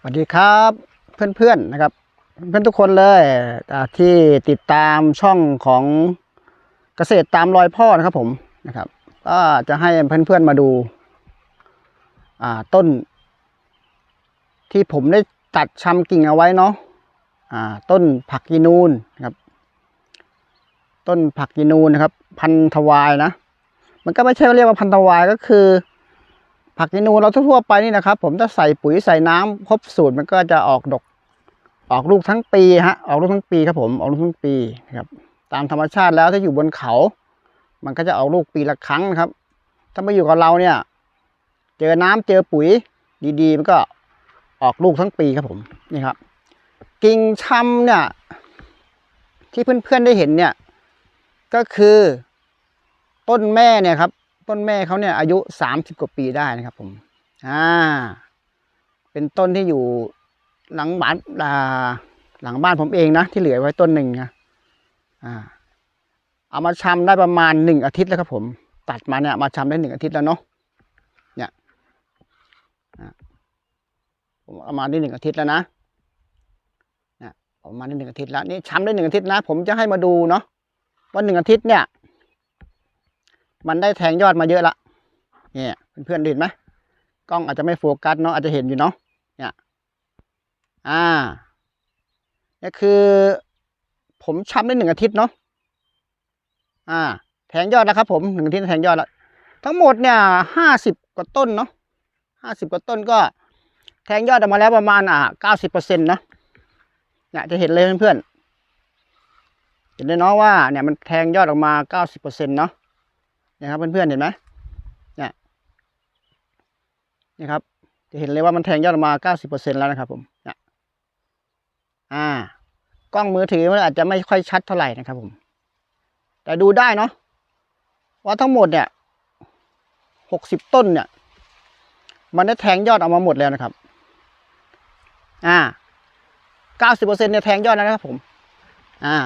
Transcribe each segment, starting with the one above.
สวัสดีครับเพื่อนๆนะครับ เพื่อนทุกคนเลยที่ติดตามช่องของเกษตรตามรอยพ่อนะครับผมนะครับ ก็จะให้เพื่อนๆมาดูาต้น ที่ผมได้ตัดชำกิ่งเอาไว้เนาะต้นผักกีนูนนะครับ ต้นผักกีนูนนะครับ พันธวายนะ มันก็ไม่ใช่เรียกว่าพันธวายก็คือ ผักกีนูเราทั่วไปนี่นะครับ ผมถ้าใส่ปุ๋ยใส่น้ำครบสูตรมันก็จะออกดอก ออกลูกทั้งปีฮะออกลูกทั้งปีครับผมออกลูกทั้งปีนะครับตามธรรมชาติแล้วถ้าอยู่บนเขา มันก็จะออกลูกปีละครั้งครับ ถ้ามาอยู่กับเราเนี่ย เจอน้ำเจอปุ๋ยดีๆ มันก็ออกลูกทั้งปีครับผมนี่ครับ กิ่งชำเนี่ยที่เพื่อนๆได้เห็นเนี่ย ก็คือต้นแม่เนี่ยครับ ต้นแม่เขาเนี่ยอายุสามสิบกว่าปีได้นะครับผม อ่า เป็นต้นที่อยู่หลังบ้านาหลังบ้านผมเองนะ ที่เหลือไว้ต้นหนึ่งนะอ่า เอามาชำได้ประมาณหนึ่งอาทิตย์แล้วครับผม ตัดมาเนี่ยมาชำได้หนึ่งอาทิตย์แล้วเนาะ เนี่ยอะผมเอามาได้หนึ่งอาทิตย์แล้วนะเนี่ยเอามาได้หนึ่งอาทิตย์แล้วนี่ชำได้หนึ่งอาทิตย์นะ ผมจะให้มาดูเนาะว่าหนึ่งอาทิตย์เนี่ย มันได้แทงยอดมาเยอะละเนี่ยเพื่อนๆเห็นไหมกล้องอาจจะไม่โฟกัสเนาะอาจจะเห็นอยู่เนาะเนี่ยอ่านี่คือ ผมช้ำได้หนึ่งอาทิตย์เนาะอ่า แทงยอดแล้วครับ ผมหนึ่งอาทิตย์แทงยอดแล้วทั้งหมดเนี่ยห้าสิบกว่าต้นเนาะห้าสิบกว่าต้นก็ แทงยอดออกมาแล้วประมาณอ่าเก้าสิบเปอร์เซ็นต์นะเนี่ยจะเห็นเลยเพื่อนๆเห็นเลยเนาะว่าเนี่ยมันแทงยอดออกมาเก้าสิบเปอร์เซ็นต์เนาะ นะครับเพื่อนๆเห็นไหมเนี่ยนี่ครับ จะเห็นเลยว่ามันแทงยอดมาเก้าสิบเปอร์เซ็นแล้วนะครับผมเนี่ยอ่ากล้องมือถือมันอาจจะไม่ค่อยชัดเท่าไหร่นะครับผม แต่ดูได้เนาะว่าทั้งหมดเนี่ยหกสิบต้นเนี่ย มันได้แทงยอดออกมาหมดแล้วนะครับ อ่าเก้าสิบเปอร์เซ็นเนี่ยแทงยอดแล้วนะครับผม อ่า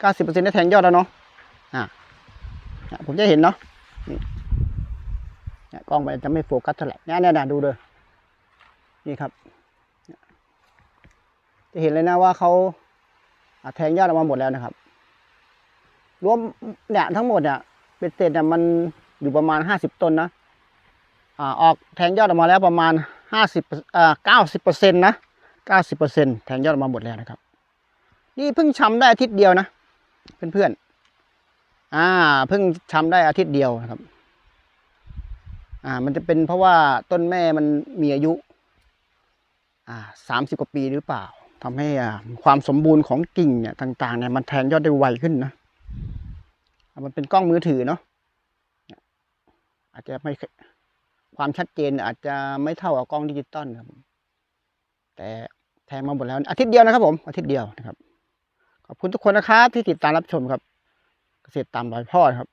เก้าสิบเปอร์เซ็นได้แทงยอดแล้วเนาะ อ่า ผมจะเห็นเนาะนี่นกล้องมันจะไม่โฟกัสเท่าไหร่เนี่ยเนี่ยดูเลยนี่ครับ จะเห็นเลยนะว่าเขาแทงยอดออกมาหมดแล้วนะครับ รวมเนี่ยทั้งหมดเนี่ยเป็นเศษเนี่ยมันอยู่ประมาณห้าสิบต้นนะอ่าออกแทงยอดออกมาแล้วประมาณห้าสิบอ่าเก้าสิบเปอร์เซ็นต์นะเก้าสิบเปอร์เซ็นต์แทงยอดออกมาหมดแล้วนะครับ นี่เพิ่งชำได้อาทิตย์เดียวนะเพื่อนๆ อ่าเพิ่งทำได้อาทิตย์เดียวนะครับ อ่า มันจะเป็นเพราะว่าต้นแม่มันมีอายุ อ่าสามสิบกว่าปีหรือเปล่าทำให้อ่าความสมบูรณ์ของกิ่งเนี่ยต่างๆเนี่ยมันแทงยอดได้ไวขึ้นนะมันเป็นกล้องมือถือเนาะอาจจะไม่ความชัดเจนอาจจะไม่เท่ากับกล้องดิจิตอลครับ แต่แทงมาหมดแล้วอาทิตย์เดียวนะครับผมอาทิตย์เดียวนะครับ ขอบคุณทุกคนนะครับที่ติดตามรับชมครับ เกษตรตามรอยพ่อครับ